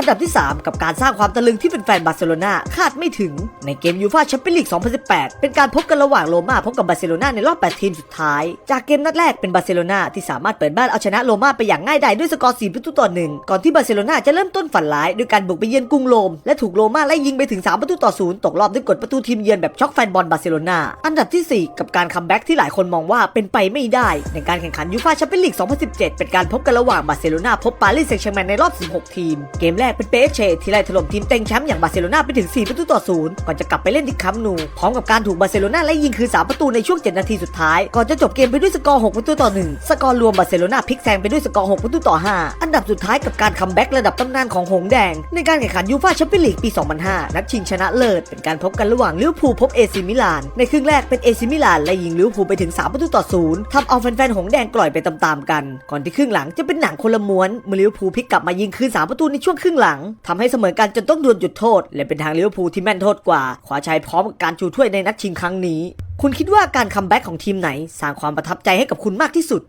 อันดับที่ 3 กับการสร้างความตะลึงที่เป็นแฟนบาร์เซโลนาคาดไม่ถึง ในเกมยูฟาแชมเปี้ยนลีก 2018 เป็นการพบกันระหว่างโรม่าพบกับบาร์เซโลนาในรอบ 8 ทีมสุดท้าย จากเกมนัดแรกเป็นบาร์เซโลนาที่สามารถเปิดบ้านเอาชนะโรม่าไปอย่างง่ายดายด้วยสกอร์ 4 ประตูต่อหนึ่งก่อนที่บาร์เซโลนาจะเริ่มต้นฝันร้ายด้วยการบุกไปเยือนกรุงโรมและถูกโรม่าไล่ยิงไปถึง 3 ประตูต่อศูนย์ตกรอบด้วยกฎประตูทีมเยือนแบบช็อกแฟนบอลบาร์เซโลนาอันดับทีสี่ 4 กับการคัมแบ็กที่หลายคนมองว่าเป็นไปไม่ได้ ในการแข่งขันยูฟาแชมเปี้ยนลีก 2017 เป็นการพบกันระหว่างบาร์เซโลนาพบปารีสแซงต์แชร์แมงในรอบ 16 ทีม เกมแรกเป็นเปเชที่ไล่ถล่มทีมเต็งแชมป์อย่างบาร์เซโลนาไปถึง 4 ประตูต่อศูนย์ก่อนจะกลับไปเล่นที่คัมป์นูพร้อมกับการถูกบาร์เซโลนาไล่ยิงคืน3ประตูในช่วง 7 นาทีสุดท้าย ก่อนจะจบเกมไปด้วยสกอร์ 6 ประตูต่อ 1 สกอร์รวมบาร์เซโลนาพลิกแซงไปด้วยสกอร์ 6 ประตูต่อ 5 อันดับสุดท้ายกับการคัมแบ็กระดับตำนานของหงส์แดง ในการแข่งขันยูฟ่าแชมเปี้ยนลีกปี 2005 นัดชิงชนะเลิศเป็นการพบกันระหว่างลิเวอร์พูลพบเอซิมิลานในครึ่งแรกเป็นเอซิมิลานไล่ยิงลิเวอร์พูลไปถึง 3 ประตูต่อ 0ทำเอาแฟนๆหงแดงกล่อยไปตามๆกัน ก่อนที่ครึ่งหลังจะเป็นหนังคนละม้วนเมื่อลิเวอร์พูลพลิกกลับมายิงคืน3ประตูในช่วงครึ่งหลังทำให้เสมอกันจนต้องดวลจุดโทษ และเป็นทางลิเวอร์พูลที่แม่นโทษกว่าขวาชัยพร้อมการชูถ้วยในนัดชิงครั้งนี้ คุณคิดว่าการคัมแบ็กของทีมไหน สร้างความประทับใจให้กับคุณมากที่สุด